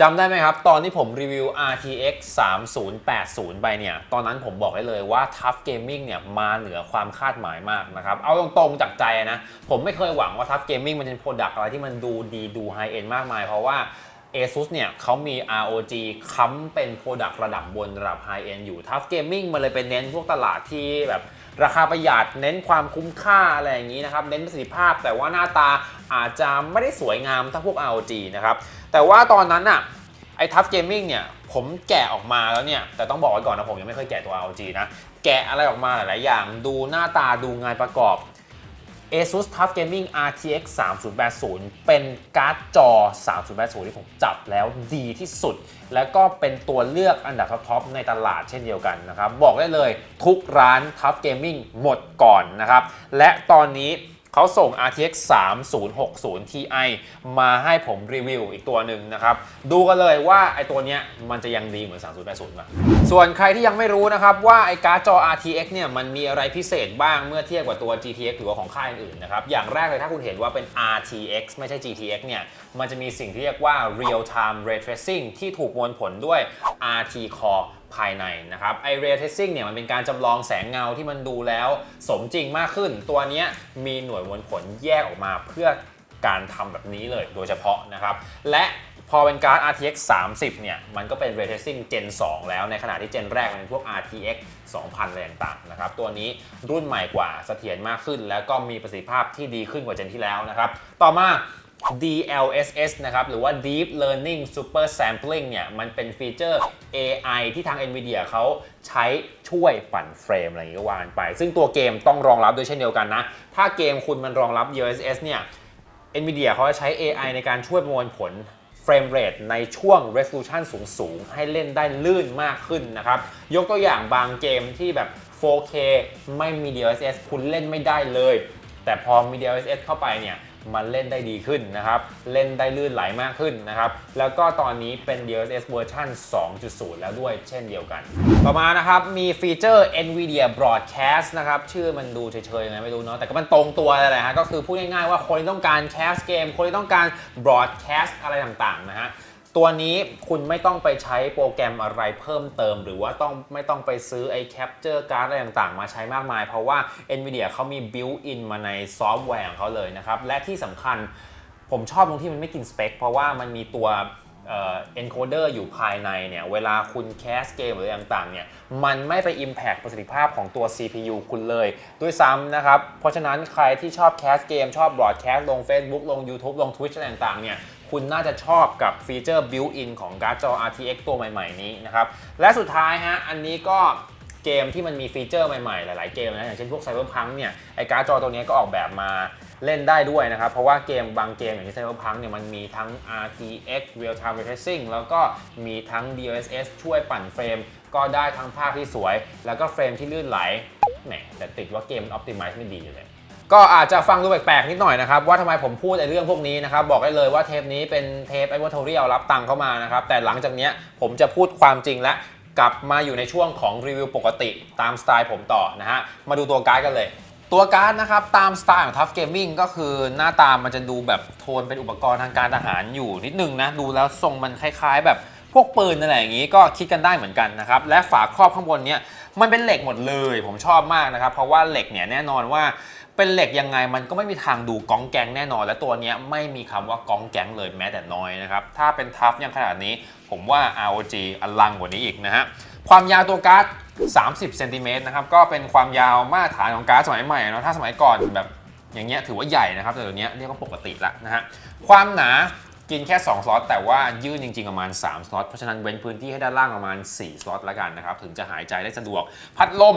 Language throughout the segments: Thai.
จำได้ไหมครับ ตอนที่ผมรีวิว RTX 3080 ไปเนี่ย ตอนนั้นผมบอกได้เลยว่า Tough Gaming เนี่ย มาเหนือความคาดหมายมากนะครับ เอาตรงๆจากใจนะ ผมไม่เคยหวังว่า Tough Gaming มันจะเป็นโปรดักต์อะไรที่มันดูดีดูไฮเอ็นมากมาย เพราะว่า ASUS เนี่ยเขามี ROG ค้ำเป็นโปรดักต์ระดับบนระดับไฮเอ็นอยู่ Tough Gaming มันเลยเป็นเน้นพวกตลาดที่แบบ ราคาประหยัดเน้นความคุ้มค่าอะไรอย่างนี้นะครับ เน้นประสิทธิภาพ แต่ว่าหน้าตาอาจจะไม่ได้สวยงามเท่าพวก ROG นะครับ แต่ว่าตอนนั้นอะไอทัฟเกมมิ่งเนี่ยผมแกะออกมาแล้วเนี่ย แต่ต้องบอกไว้ก่อนนะผมยังไม่เคยแกะตัว ROG นะ แกะอะไรออกมาหลาย ๆ อย่าง ดูหน้าตาดูงานประกอบ ASUS Tough Gaming RTX 3080 เป็นการ์ดจอ 3080 ที่ผมจับแล้วดีที่สุด แล้วก็เป็นตัวเลือกอันดับท็อปๆในตลาดเช่นเดียวกันนะครับ บอกได้เลยทุกร้าน Tough Gaming หมดก่อนนะครับ และตอนนี้เขาส่ง RTX 3060 Ti มาให้ผมรีวิวอีกตัวหนึ่งนะครับ ดูกันเลยว่าไอตัวเนี้ยมันจะยังดีเหมือน 3080ไหม ส่วนใครที่ยังไม่รู้นะครับว่าไอการ์ดจอ RTX เนี่ยมันมีอะไรพิเศษบ้างเมื่อเทียบกับตัว GTX หรือว่าของค่ายอื่นๆนะครับอย่างแรกเลยถ้าคุณเห็นว่าเป็น RTX ไม่ใช่ GTX เนี่ยมันจะมีสิ่งที่เรียกว่า real time ray tracing ที่ถูกมวลผลด้วย RT Core ภายในนะครับไอ ray tracing เนี่ยมันเป็นการจำลองแสงเงาที่มันดูแล้วสมจริงมากขึ้น ตัวนี้มีหน่วยมวลผลแยกออกมาเพื่อการทำแบบนี้เลยโดยเฉพาะนะครับ และ พอเป็นการ์ด RTX 30 เนี่ย มันก็เป็น ray tracing Gen 2 แล้วในขณะที่ Gen แรกมันเป็นพวก RTX 2000 อะไรต่างๆนะครับ ตัวนี้รุ่นใหม่กว่าเสถียรมากขึ้น แล้วก็มีประสิทธิภาพที่ดีขึ้นกว่า Gen ที่แล้วนะครับ ต่อมา DLSS นะครับ หรือว่า Deep Learning Super Sampling เนี่ย มันเป็นฟีเจอร์ AI ที่ทาง NVIDIA เขาใช้ช่วยปั่นเฟรมอะไรอย่างนี้ก็ว่ากันไป ซึ่งตัวเกมต้องรองรับด้วยเช่นเดียวกันนะ ถ้าเกมคุณมันรองรับ DLSS เนี่ย NVIDIA เขาจะใช้ AI ในการช่วยประมวลผล รมเรทในช่วง resolution สูงสูงให้เล่นได้ลื่นมากขึ้นนะครับ ยกตัวอย่างบางเกมที่แบบ 4K ไม่มี DLSS คุณเล่นไม่ได้เลย แต่พอมี DLSS เข้าไปเนี่ย มันเล่นได้ดีขึ้นนะครับ เล่นได้ลื่นไหลมากขึ้นนะครับ แล้วก็ตอนนี้เป็น DLSS เวอร์ชัน2.0 แล้วด้วยเช่นเดียวกัน ต่อมานะครับ มีฟีเจอร์ NVIDIA Broadcast นะครับ ชื่อมันดูเฉยๆยังไงไม่รู้เนาะแต่ก็มันตรงตัวเลยแหละฮะก็คือพูดง่ายๆว่าคนที่ต้องการแคสเกม คนที่ต้องการ broadcast อะไรต่างๆนะฮะ ตัวนี้คุณไม่ต้องไปใช้โปรแกรมอะไรเพิ่มเติม หรือว่าต้องไม่ต้องไปซื้อไอ้ capture card อะไรต่างๆ มาใช้มากมาย เพราะว่า NVIDIA เขามี built in มาในซอฟต์แวร์ของเขาเลยนะครับ และที่สำคัญผมชอบตรงที่มันไม่กินสเปค เพราะว่ามันมีตัวเอ่อ encoder อยู่ภายในเนี่ย เวลาคุณแคสเกมหรืออะไรต่างๆเนี่ย มันไม่ไป impact ประสิทธิภาพของตัว CPU คุณเลย ด้วยซ้ำนะครับ เพราะฉะนั้นใครที่ชอบแคสเกม ชอบ broadcast ลง Facebook ลง YouTube ลง Twitch อะไรต่างๆเนี่ย คุณน่าจะชอบกับฟีเจอร์ built-in ของการ์ดจอ RTX ตัวใหม่ ๆ นี้นะครับ และสุดท้ายฮะ อันนี้ก็เกมที่มันมีฟีเจอร์ใหม่ ๆ หลาย ๆ เกมนะ อย่างเช่นพวก Cyberpunk เนี่ย ไอการ์ดจอตัวนี้ก็ออกแบบมาเล่นได้ด้วยนะครับ เพราะว่าเกมบางเกมอย่างที่ Cyberpunk เนี่ยมันมีทั้ง RTX Real Time Ray Tracing แล้วก็มีทั้ง DLSS ช่วยปั่นเฟรม ก็ได้ทั้งภาพที่สวย แล้วก็เฟรมที่ลื่นไหล แหมแต่ติดว่าเกม Optimize ไม่ดีอยู่เลย ก็อาจจะฟังดูแปลกๆนิดหน่อยนะครับ ว่าทำไมผมพูดในเรื่องพวกนี้นะครับ บอกได้เลยว่าเทปนี้เป็นเทปไอ้วัตถุเรียลรับตังค์เข้ามานะครับ แต่หลังจากเนี้ยผมจะพูดความจริงและกลับมาอยู่ในช่วงของรีวิวปกติตามสไตล์ผมต่อนะฮะ มาดูตัวการ์ดกันเลย ตัวการ์ดนะครับ ตามสไตล์ของ Tough Gaming ก็คือหน้าตามันจะดูแบบโทนเป็นอุปกรณ์ทางการทหารอยู่นิดนึงนะ ดูแล้วทรงมันคล้ายๆ แบบพวกปืนอะไรอย่างนี้ก็คิดกันได้เหมือนกันนะครับ และฝาครอบข้างบนเนี้ยมันเป็นเหล็กหมดเลย ผมชอบมากนะครับ เพราะว่าเหล็กเนี่ยแน่นอนว่า เป็นเหล็กยังไงมันก็ไม่มีทางดูก้องแกงแน่นอน และตัวนี้ไม่มีคำว่าก้องแกงเลยแม้แต่น้อยนะครับ ถ้าเป็นทัฟยังขนาดนี้ ผมว่า ROG อลังกว่านี้อีกนะฮะความยาวตัวการ์ด30เซนติเมตรนะครับก็เป็นความยาวมาตรฐานของการ์ดสมัยใหม่เนาะถ้าสมัยก่อนแบบอย่างเงี้ยถือว่าใหญ่นะครับแต่เดี๋ยวนี้เรียกว่าปกติละนะฮะความหนากินแค่ 2 สล็อตแต่ว่ายื่นจริงๆ ประมาณ 3 สล็อตเพราะฉะนั้นเว้นพื้นที่ให้ด้านล่างประมาณ 4 สล็อตละกันนะครับ ถึงจะหายใจได้สะดวก พัดลม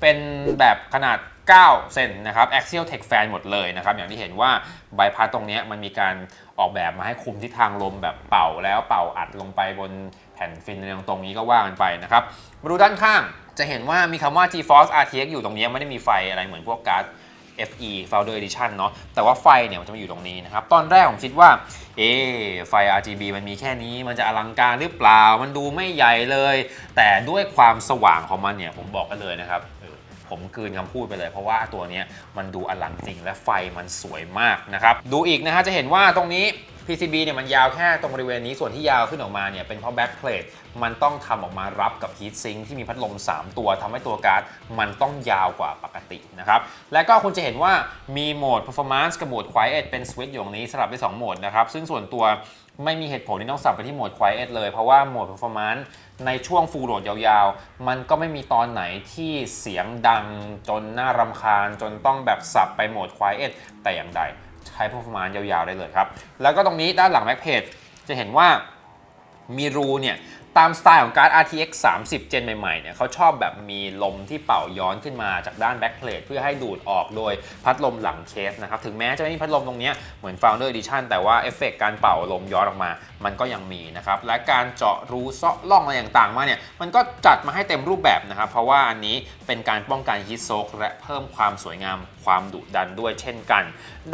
เป็นแบบขนาด 9 เซนนะครับ Axial Tech Fan หมดเลยนะครับ อย่างที่เห็นว่าใบพัดตรงนี้มันมีการออกแบบมาให้คุมทิศทางลมแบบเป่าแล้วเป่าอัดลงไปบนแผ่นฟินในตรงนี้ก็ว่ากันไปนะครับ มาดูด้านข้างจะเห็นว่ามีคำว่า GeForce RTX อยู่ตรงนี้ไม่ได้มีไฟอะไรเหมือนพวกการ์ด FE Founder Edition เนาะแต่ว่าไฟเนี่ยมันจะมาอยู่ตรงนี้นะครับ ตอนแรกผมคิดว่า เอไฟ RGB มันมีแค่นี้มันจะอลังการหรือเปล่า มันดูไม่ใหญ่เลย แต่ด้วยความสว่างของมันเนี่ยผมบอกกันเลยนะครับ ผมคืนคำพูดไปเลย เพราะว่าตัวนี้มันดูอลังจริงและไฟมันสวยมากนะครับ ดูอีกนะฮะจะเห็นว่าตรงนี้ PCB เนี่ยมันยาวแค่ตรงบริเวณนี้ส่วนที่ยาวขึ้นออกมาเนี่ยเป็นเพราะ backplate มันต้องทำออกมารับกับ heat sink ที่มีพัดลม 3 ตัวทำให้ตัวการ์ดมันต้องยาวกว่าปกตินะครับ และก็คุณจะเห็นว่ามีโหมด performance กับโหมด quiet เป็นสวิตช์อยู่ตรงนี้สลับได้2โหมดนะครับ ซึ่งส่วนตัวไม่มีเหตุผลที่ต้องสับไปที่โหมด quiet เลยเพราะว่าโหมด performance ในช่วงฟูโหลดยาวๆ มันก็ไม่มีตอนไหนที่เสียงดังจนน่ารำคาญ จนต้องแบบสับไปโหมด quiet แต่อย่างใด ใช้พวกประมาณยาวๆได้เลยครับ แล้วก็ตรงนี้ด้านหลังแม็กเพจจะเห็นว่ามีรูเนี่ย ตามสไตล์ของการ์ด RTX 30 เจนใหม่ๆ เนี่ยเขาชอบแบบมีลมที่เป่าย้อนขึ้นมาจากด้าน backplate เพื่อให้ดูดออกโดยพัดลมหลังเคสนะครับ ถึงแม้จะไม่มีพัดลมตรงนี้เหมือน Founder Edition แต่ว่าเอฟเฟกต์การเป่าลมย้อนออกมา มันก็ยังมีนะครับ และการเจาะรูเซาะล่องอะไรต่างๆ มาเนี่ย มันก็จัดมาให้เต็มรูปแบบนะครับ เพราะว่าอันนี้เป็นการป้องกันฮีทโซกและเพิ่มความสวยงามความดุดันด้วยเช่นกัน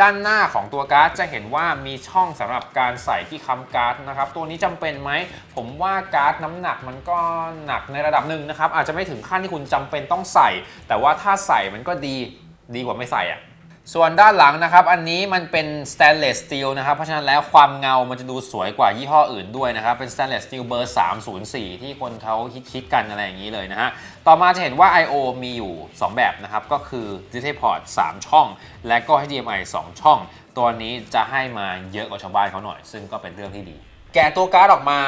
ด้านหน้าของตัวการ์ดจะเห็นว่ามีช่องสำหรับการใส่ที่ค้ำการ์ดนะครับ ตัวนี้จำเป็นไหม ผมว่าการ์ดน้ำหนักมันก็หนักในระดับหนึ่งนะครับ อาจจะไม่ถึงขั้นที่คุณจำเป็นต้องใส่ แต่ว่าถ้าใส่มันก็ดีดีกว่าไม่ใส่อะ ส่วนด้านหลังนะครับ อันนี้มันเป็น stainless steel นะครับ เพราะฉะนั้นแล้วความเงามันจะดูสวยกว่ายี่ห้ออื่นด้วยนะครับ เป็น stainless steel เบอร์ 304 ที่คนเขาคิดๆกันอะไรอย่างนี้เลยนะฮะ ต่อมาจะเห็นว่า I/O มีอยู่ 2 แบบนะครับ ก็คือ DisplayPort 3 ช่อง และก็ HDMI 2 ช่อง ตัวนี้จะให้มาเยอะกว่าชาวบ้านเขาหน่อย ซึ่งก็เป็นเรื่องที่ดี แกะตัวการ์ดออกมา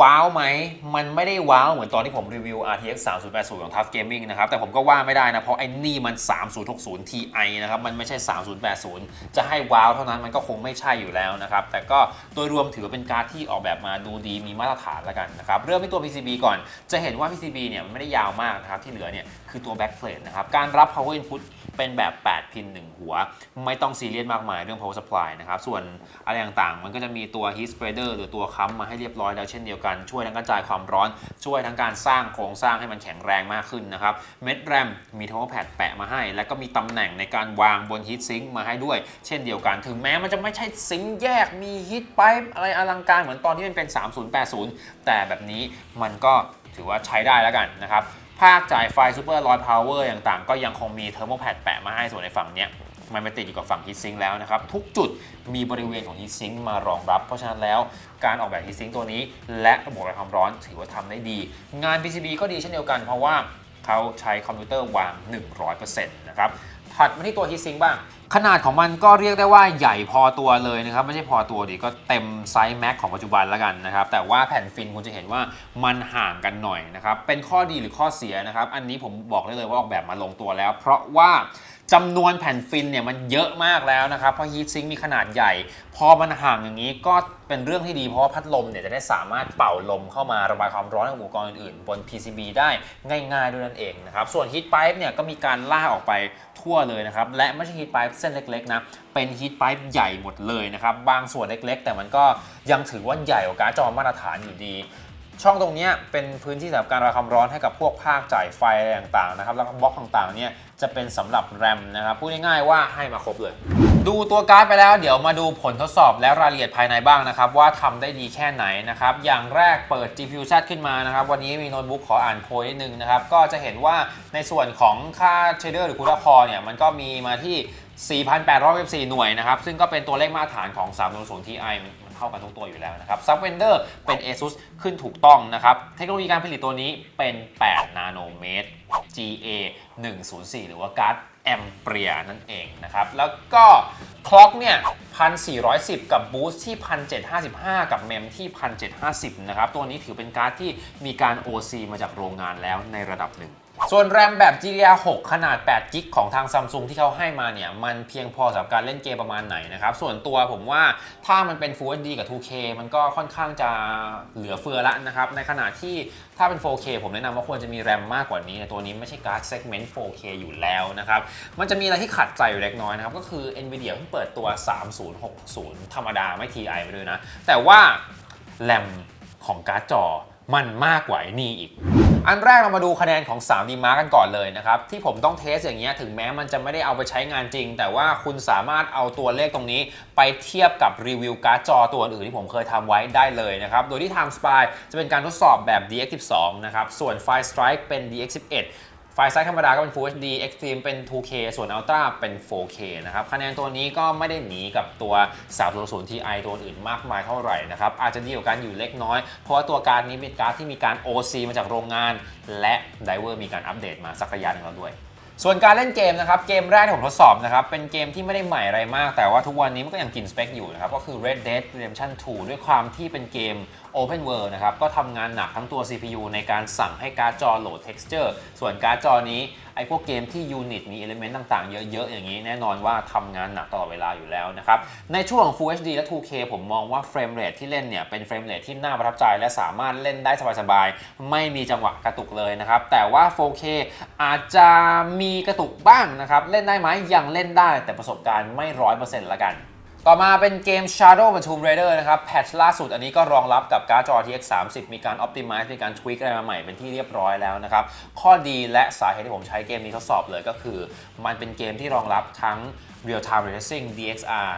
ว้าวไหม มันไม่ได้ว้าวเหมือนตอนที่ผมรีวิว RTX 3080 ของ Tough Gaming นะครับ แต่ผมก็ว่าไม่ได้นะ เพราะไอ้นี่มัน 3060 Ti นะครับ มันไม่ใช่ 3080 จะให้ว้าวเท่านั้นมันก็คงไม่ใช่อยู่แล้วนะครับ แต่ก็โดยรวมถือว่าเป็นการ์ดที่ออกแบบมาดูดีมีมาตรฐานแล้วกันนะครับ เริ่มที่ตัว PCB ก่อน จะเห็นว่า PCB เนี่ยมันไม่ได้ยาวมากนะครับ ที่เหลือเนี่ยคือตัว backplate นะครับ การรับ power input เป็นแบบ 8 พิน 1 หัว ไม่ต้องซีเรียสมากมายเรื่อง power supply นะครับ ส่วนอะไรต่างๆ มันก็จะมีตัว heat spreader หรือตัวค้ำมาให้เรียบร้อยแล้วเช่นเดียวกัน ช่วยทั้งกระจายความร้อน ช่วยทั้งการสร้างโครงสร้างให้มันแข็งแรงมากขึ้นนะครับ เม็ดแรมมี thermal pad แปะมาให้ แล้วก็มีตำแหน่งในการวางบน heat sink มาให้ด้วย เช่นเดียวกัน ถึงแม้มันจะไม่ใช่ซิงแยกมี heat pipe อะไรอลังการเหมือนตอนที่มันเป็น 3080 แต่แบบนี้มันก็ ถือว่าใช้ได้แล้วกันนะครับ ภาคจ่ายไฟ Super Lord Power ต่างๆ ก็ยังคงมี Thermal Pad แปะมาให้ส่วนในฝั่งเนี้ยมันไปติดอยู่กับฝั่ง Heat Sink แล้วนะครับ ทุกจุดมีบริเวณของ Heat Sink มารองรับ เพราะฉะนั้นแล้วการออกแบบ Heat Sink ตัวนี้ และระบบระความร้อนถือว่าทำได้ดี งาน PCB ก็ดีเช่นเดียวกันเพราะว่าเขาใช้คอมพิวเตอร์วาง 100%นะครับ ถัดมาที่ตัว Heat Sink บ้าง ขนาดของมันก็เรียกได้ว่าใหญ่พอตัวเลยนะครับ ไม่ใช่พอตัวดิก็เต็มไซส์แม็กของปัจจุบันแล้วกันนะครับ แต่ว่าแผ่นฟินคุณจะเห็นว่ามันห่างกันหน่อยนะครับ เป็นข้อดีหรือข้อเสียนะครับ อันนี้ผมบอกได้เลยว่าออกแบบมาลงตัวแล้ว เพราะว่าจำนวนแผ่นฟินเนี่ยมันเยอะมากแล้วนะครับ เพราะฮีทซิงค์มีขนาดใหญ่ พอมันห่างอย่างนี้ก็เป็นเรื่องที่ดีเพราะว่าพัดลมเนี่ยจะได้สามารถเป่าลมเข้ามาระบายความร้อนในอุปกรณ์อื่นๆ บน PCB ได้ง่าย ๆด้วยนั่นเองนะครับ ส่วนฮีทไ i ป์เนี่ยก็มีการล่าออกไป ทั่วเลยนะครับ และไม่ใช่ฮีทไพป์เส้นเล็กๆนะ เป็นฮีทไพป์ใหญ่หมดเลยนะครับ บางส่วนเล็กๆ แต่มันก็ยังถือว่าใหญ่กว่าการ์ดจอมาตรฐานอยู่ดี ช่องตรงนี้เป็นพื้นที่สำหรับการระบายความร้อนให้กับพวกภาคจ่ายไฟอะไรต่างๆนะครับแล้วก็บล็อกต่างๆเนี่ยจะเป็นสำหรับแรมนะครับพูดง่ายๆว่าให้มาครบเลย ดูตัวการ์ดไปแล้วเดี๋ยวมาดูผลทดสอบและรายละเอียดภายในบ้างนะครับ ว่าทำได้ดีแค่ไหนนะครับ อย่างแรกเปิด GPU Z ขึ้นมานะครับ วันนี้มีโน้ตบุ๊กขออ่านโพยนิดนึงนะครับ ก็จะเห็นว่าในส่วนของค่าเชเดอร์หรือคูดาคอเนี่ยมันก็มีมาที่ 4,814 หน่วยนะครับ ซึ่งก็เป็นตัวเลขมาตรฐานของ 300 Ti มัน เท่ากันทุกตัวอยู่แล้วนะครับซับเวนเดอร์เป็น ASUS ขึ้นถูกต้องนะครับ เทคโนโลยีการผลิตตัวนี้เป็น 8 นาโนเมตร GA 104 หรือว่าการ์ดแอมเปียนั่นเองนะครับ แล้วก็คล็อกเนี่ย1,410 กับบูสต์ที่ 1,755 กับเมมที่ 1,750 นะครับ ตัวนี้ถือเป็นการ์ดที่มีการ OC มาจากโรงงานแล้วในระดับหนึ่ง ส่วนแรมแบบ GDDR6 ขนาด8กิกของทางซัมซุงที่เขาให้มาเนี่ย มันเพียงพอสำหรับการเล่นเกมประมาณไหนนะครับ ส่วนตัวผมว่าถ้ามันเป็น Full HD กับ 2K มันก็ค่อนข้างจะเหลือเฟือละนะครับ ในขณะที่ถ้าเป็น 4K ผมแนะนำว่าควรจะมีแรมมากกว่านี้ต่ตัวนี้ไม่ใช่การ์ด segment 4K อยู่แล้วนะครับ มันจะมีอะไรที่ขัดใจอยู่เล็กน้อยนะครับ ก็คือ Nvidia เพิ่งเปิดตัว 3060 ธรรมดาไม่ TI ไปด้วยนะ แต่ว่าแรมของการ์ดจอมันมากกว่านี่อีก อันแรกเรามาดูคะแนนของ 3D Mark กันก่อนเลยนะครับ ที่ผมต้องเทสอย่างเงี้ยถึงแม้มันจะไม่ได้เอาไปใช้งานจริง แต่ว่าคุณสามารถเอาตัวเลขตรงนี้ ไปเทียบกับรีวิวการ์ดจอตัวอื่นที่ผมเคยทำไว้ได้เลยนะครับ โดยที่ Time Spy จะเป็นการทดสอบแบบ DX12 นะครับ ส่วน Fire Strike เป็น DX11 ไฟล์ไซส์ธรรมดาก็เป็น Full HD Extreme เป็น 2K ส่วน Ultra เป็น 4K นะครับ คะแนนตัวนี้ก็ไม่ได้หนีกับตัว 300 Ti ตัวอื่นมากมายเท่าไหร่นะครับ อาจจะดีกว่ากันอยู่เล็กน้อย เพราะว่าตัวการดนี้เป็นการ์ดที่มีการ OC มาจากโรงงาน และไดเวอร์มีการอัปเดตมาสักระยะหนึงแล้วด้วยส่วนการเล่นเกมนะครับ เกมแรกที่ผมทดสอบนะครับ เป็นเกมที่ไม่ได้ใหม่อะไรมาก แต่ว่าทุกวันนี้มันก็ยังกินสเปคอยู่นะครับ ก็คือ Red Dead Redemption 2 ด้วยความที่เป็นเกม Open World นะครับก็ทำงานหนักทั้งตัว CPU ในการสั่งให้การ์ดจอโหลด texture ส่วนการ์ดจอนี้ไอ้พวกเกมที่ยูนิตมี element ต่างๆ เยอะๆ อย่างนี้แน่นอนว่าทำงานหนักตลอดเวลาอยู่แล้วนะครับ ในช่วง Full HD และ 2K ผมมองว่าเฟรมเรทที่เล่นเนี่ย เป็นเฟรมเรทที่น่าประทับใจ และสามารถเล่นได้สบายๆ ไม่มีจังหวะกระตุกเลยนะครับ แต่ว่า 4K อาจจะมีกระตุกบ้างนะครับ เล่นได้ไหมยังเล่นได้แต่ประสบการณ์ไม่ร้อยเปอร์เซ็นต์ละกัน ต่อมาเป็นเกม Shadow of the Tomb Raider นะครับ แพทช์ล่าสุดอันนี้ก็รองรับกับการ์ดจอ RTX 30 มีการ Optimize มีการ tweak อะไรมาใหม่เป็นที่เรียบร้อยแล้วนะครับ ข้อดีและสาเหตุที่ผมใช้เกมนี้ทดสอบเลยก็คือ มันเป็นเกมที่รองรับทั้ง Real Time Tracing DXR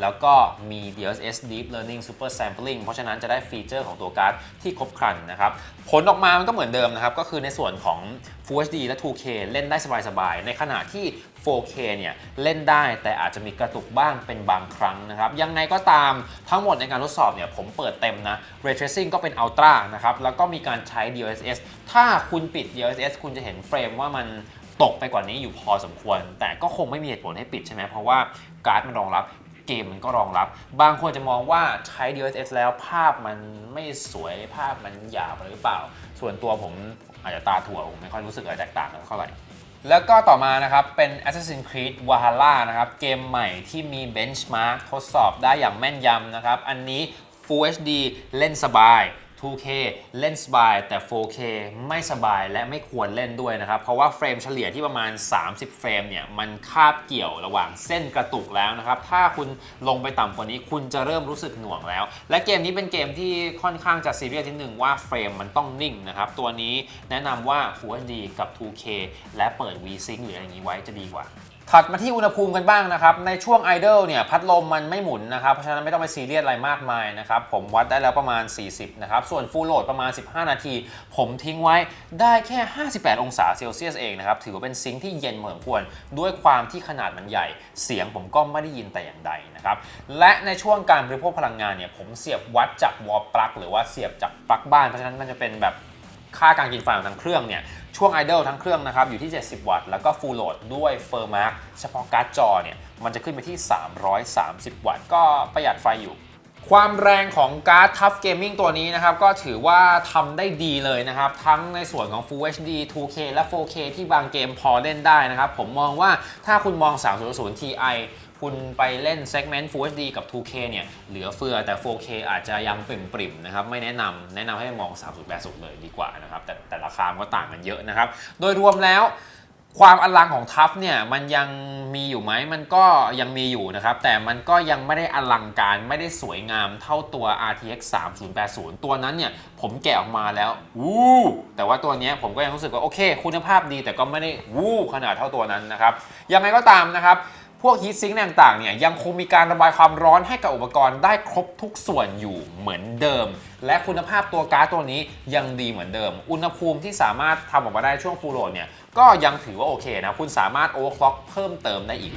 แล้วก็มี DLSS Deep Learning Super Sampling เพราะฉะนั้นจะได้ฟีเจอร์ของตัวการ์ดที่ครบครันนะครับ ผลออกมามันก็เหมือนเดิมนะครับ ก็คือในส่วนของ Full HD และ 2K เล่นได้สบายๆ ในขณะที่ 4K เนี่ยเล่นได้แต่อาจจะมีกระตุกบ้างเป็นบางครั้งนะครับ ยังไงก็ตามทั้งหมดในการทดสอบเนี่ยผมเปิดเต็มนะ Ray Tracing ก็เป็น Ultra นะครับ แล้วก็มีการใช้ DLSS ถ้าคุณปิด DLSS คุณจะเห็นเฟรมว่ามันตกไปกว่านี้อยู่พอสมควร แต่ก็คงไม่มีเหตุผลให้ปิดใช่ไหมเพราะว่าการ์ดมันรองรับ มมันก็รองรับ บางคนจะมองว่าใช้ DLSS แล้วภาพมันไม่สวยภาพมันหยาบหรือเปล่า ส่วนตัวผมอาจจะตาถั่วผมไม่ค่อยรู้สึกอะไรแตกต่างกันเท่าไหร่แล้วก็ต่อมานะครับ เป็น Assassin's Creed Valhalla นะครับ เกมใหม่ที่มี Benchmark ทดสอบได้อย่างแม่นยำนะครับ อันนี้ Full HD เล่นสบาย 2K เล่นสบายแต่ 4K ไม่สบายและไม่ควรเล่นด้วยนะครับ เพราะว่าเฟรมเฉลี่ยที่ประมาณ 30 เฟรมเนี่ยมันคาบเกี่ยวระหว่างเส้นกระตุกแล้วนะครับ ถ้าคุณลงไปต่ำกว่านี้คุณจะเริ่มรู้สึกหน่วงแล้ว และเกมนี้เป็นเกมที่ค่อนข้างจะซีเรียสที่หนึ่งว่าเฟรมมันต้องนิ่งนะครับ ตัวนี้แนะนำว่า Full HD กับ 2K และเปิด V-Sync หรืออะไรอย่างนี้ไว้จะดีกว่า ถัดมาที่อุณหภูมิกันบ้างนะครับ ในช่วงไอดอลเนี่ยพัดลมมันไม่หมุนนะครับ เพราะฉะนั้นไม่ต้องไปซีเรียสอะไรมากมายนะครับ ผมวัดได้แล้วประมาณ 40 นะครับ ส่วนฟูลโหลดประมาณ 15 นาที ผมทิ้งไว้ได้แค่ 58 องศาเซลเซียสเองนะครับ ถือว่าเป็นซิงค์ที่เย็นพอสมควร ด้วยความที่ขนาดมันใหญ่ เสียงผมก็ไม่ได้ยินแต่อย่างใดนะครับ และในช่วงการบริโภคพลังงานเนี่ยผมเสียบวัดจากวอลปลั๊กหรือว่าเสียบจากปลั๊กบ้านเพราะฉะนั้นมันจะเป็นแบบ ค่าการกินไฟของทั้งเครื่องเนี่ยช่วงไอดลทั้งเครื่องนะครับอยู่ที่ 70 วัตต์ แล้วก็ฟูลโหลดด้วยเฟอร์มาร์เฉพาะการ์ดจอเนี่ยมันจะขึ้นไปที่ 330 วัตต์ ก็ประหยัดไฟอยู่ ความแรงของการ์ด Tough Gaming ตัวนี้นะครับ ก็ถือว่าทำได้ดีเลยนะครับ ทั้งในส่วนของ Full HD 2K และ 4K ที่บางเกมพอเล่นได้นะครับ ผมมองว่าถ้าคุณมอง 300 Ti คุณไปเล่น segment Full HD กับ 2K เนี่ย เหลือเฟือแต่ 4K อาจจะยังปริ่มๆนะครับ ไม่แนะนำแนะนำให้มอง3080 เลยดีกว่านะครับ แต่แต่ราคามันก็ต่างกันเยอะนะครับ โดยรวมแล้ว ความอลังของทัฟเนี่ยมันยังมีอยู่ไหมมันก็ยังมีอยู่นะครับ แต่มันก็ยังไม่ได้อลังการไม่ได้สวยงามเท่าตัว RTX 3080 ตัวนั้นเนี่ยผมแกะออกมาแล้ววู้แต่ว่าตัวเนี้ยผมก็ยังรู้สึกว่าโอเค คุณภาพดีแต่ก็ไม่ได้วู้ขนาดเท่าตัวนั้นนะครับยังไงก็ตามนะครับ พวกฮีทซิงค์ต่างๆเนี่ยยังคงมีการระบายความร้อนให้กับอุปกรณ์ได้ครบทุกส่วนอยู่เหมือนเดิม และคุณภาพตัวการ์ดตัวนี้ยังดีเหมือนเดิม อุณหภูมิที่สามารถทำออกมาได้ช่วงฟูลโหลดเนี่ยก็ยังถือว่าโอเคนะ คุณสามารถโอเวอร์คล็อกเพิ่มเติมได้อีก